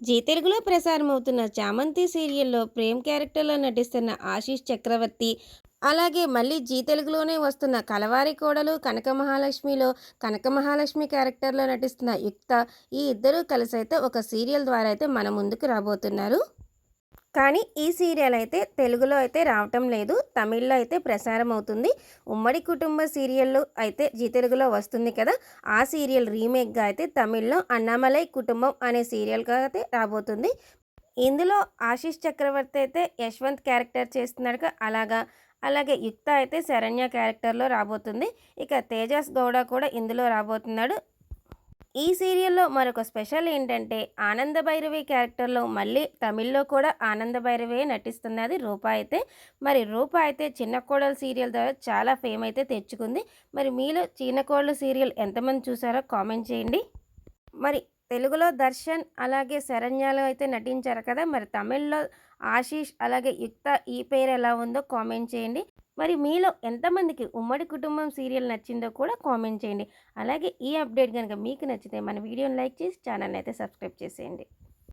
G తెలుగులో ప్రసారమవుతున్న చామంతి సీరియల్లో ప్రేమ్ క్యారెక్టర్లో నటిస్తున్న ఆశీష్ చక్రవర్తి అలాగే మళ్ళీ జీ తెలుగులోనే వస్తున్న కలవారి కోడలు కనక మహాలక్ష్మిలో కనక మహాలక్ష్మి క్యారెక్టర్లో నటిస్తున్న యుక్త ఈ ఇద్దరూ కలిసి అయితే ఒక సీరియల్ ద్వారా అయితే మన ముందుకు రాబోతున్నారు. కానీ ఈ సీరియల్ అయితే తెలుగులో అయితే రావటం లేదు తమిళ్ళో అయితే ప్రసారం అవుతుంది. ఉమ్మడి కుటుంబ సీరియల్ అయితే జీ తెలుగులో వస్తుంది కదా ఆ సీరియల్ రీమేక్గా అయితే తమిళ్ళో అన్నామలై కుటుంబం అనే సీరియల్గా అయితే రాబోతుంది. ఇందులో ఆశీష్ చక్రవర్తి అయితే యశ్వంత్ క్యారెక్టర్ చేస్తున్నాడు అలాగా అలాగే యుక్త అయితే శరణ్య క్యారెక్టర్లో రాబోతుంది. ఇక తేజస్ గౌడ కూడా ఇందులో రాబోతున్నాడు. ఈ సీరియల్లో మరొక స్పెషల్ ఏంటంటే ఆనంద భైరవి క్యారెక్టర్లో మళ్ళీ తమిళ్ళో కూడా ఆనంద భైరవి నటిస్తున్నది రూప అయితే. మరి రూప అయితే చిన్న కోడలు సీరియల్ ద్వారా చాలా ఫేమ్ అయితే తెచ్చుకుంది. మరి మీలో చిన్న కోడలు సీరియల్ ఎంతమంది చూసారో కామెంట్ చేయండి. మరి తెలుగులో దర్శన్ అలాగే శరణ్యాలు అయితే నటించారు కదా. మరి తమిళ్ళో ఆశీష్ అలాగే యుక్త ఈ పేరు ఎలా ఉందో కామెంట్ చేయండి. మరి మీలో ఎంతమందికి ఉమ్మడి కుటుంబం సీరియల్ నచ్చిందో కూడా కామెంట్ చేయండి. అలాగే ఈ అప్డేట్ కనుక మీకు నచ్చితే మన వీడియోని లైక్ చేసి ఛానల్ అయితే సబ్స్క్రైబ్ చేసేయండి.